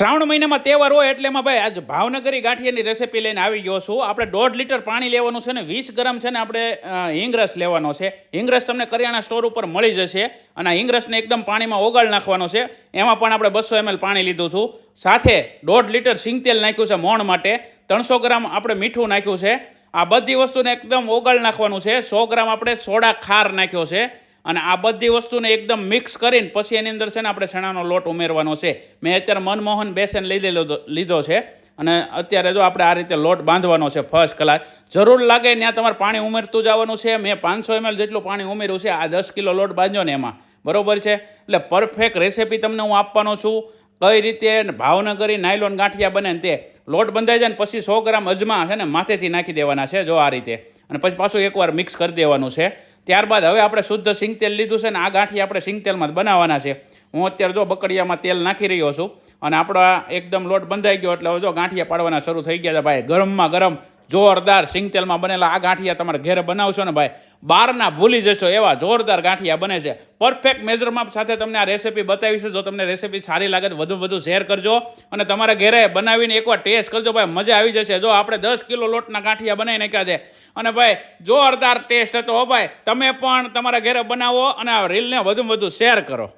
શ્રાવણ મહિનામાં તહેવાર હોય એટલે એમાં ભાઈ આજ ભાવનગરી ગાંઠિયાની રેસીપી લઈને આવી ગયો છું. આપણે દોઢ લીટર પાણી લેવાનું છે ને, વીસ ગ્રામ છે ને આપણે હિંગરસ લેવાનો છે. હિંગરસ તમને કરિયાણા સ્ટોર ઉપર મળી જશે અને આ હિંગરસને એકદમ પાણીમાં ઓગાળ નાખવાનો છે. એમાં પણ આપણે બસો એમએલ પાણી લીધું હતું. સાથે દોઢ લીટર સિંગતેલ નાખ્યું છે મોણ માટે. ત્રણસો ગ્રામ આપણે મીઠું નાખ્યું છે. આ બધી વસ્તુને એકદમ ઓગાળ નાખવાનું છે. સો ગ્રામ આપણે સોડા ખાર નાખ્યો છે. અને આ બધી વસ્તુને એકદમ મિક્સ કરીને પછી એની અંદર છે ને આપણે ચણાનો લોટ ઉમેરવાનો છે. મેં અત્યારે મનમોહન બેસન લીધેલો લીધો લીધો છે. અને અત્યારે જો આપણે આ રીતે લોટ બાંધવાનો છે ફર્સ્ટ કલાક જરૂર લાગે ત્યાં તમારે પાણી ઉમેરતું જવાનું છે. મેં પાંચસો એમએલ જેટલું પાણી ઉમેર્યું છે. આ દસ કિલો લોટ બાંધ્યો ને એમાં. બરોબર છે? એટલે પરફેક્ટ રેસીપી તમને હું આપવાનો છું. કઈ રીતે ભાવનગરી નાયલોન ગાંઠિયા બને તે. લોટ બંધાઈ જાય ને પછી સો ગ્રામ અજમા છે ને માથેથી નાખી દેવાના છે, જો આ રીતે. અને પછી પાછું એકવાર મિક્સ કરી દેવાનું છે. ત્યારબાદ હવે આપણે શુદ્ધ સિંગતેલ લીધું છે ને આ ગાંઠી આપણે સિંગતેલમાં જ બનાવવાના છે. હું અત્યારે જો બકડિયામાં તેલ નાખી રહ્યો છું અને આપણો એકદમ લોટ બંધાઈ ગયો એટલે હવે જો ગાંઠિયા પાડવાના શરૂ થઈ ગયા છે ભાઈ. ગરમમાં ગરમ જોરદાર સિંગતેલમાં બનેલા આ ગાંઠિયા તમારે ઘેરે બનાવશો ને ભાઈ બહારના ભૂલી જશો એવા જોરદાર ગાંઠિયા બને છે. પરફેક્ટ મેજરમાં સાથે તમને આ રેસીપી બતાવી છે. જો તમને રેસીપી સારી લાગે તો વધુ વધુ શેર કરજો અને તમારા ઘરે બનાવીને એકવાર ટેસ્ટ કરજો ભાઈ, મજા આવી જશે. જો આપણે દસ કિલો લોટના ગાંઠિયા બનાવી નાખ્યા છે અને ભાઈ, જોરદાર ટેસ્ટ હતો ભાઈ. તમે પણ તમારા ઘરે બનાવો અને આ રીલને વધુ વધુ શેર કરો.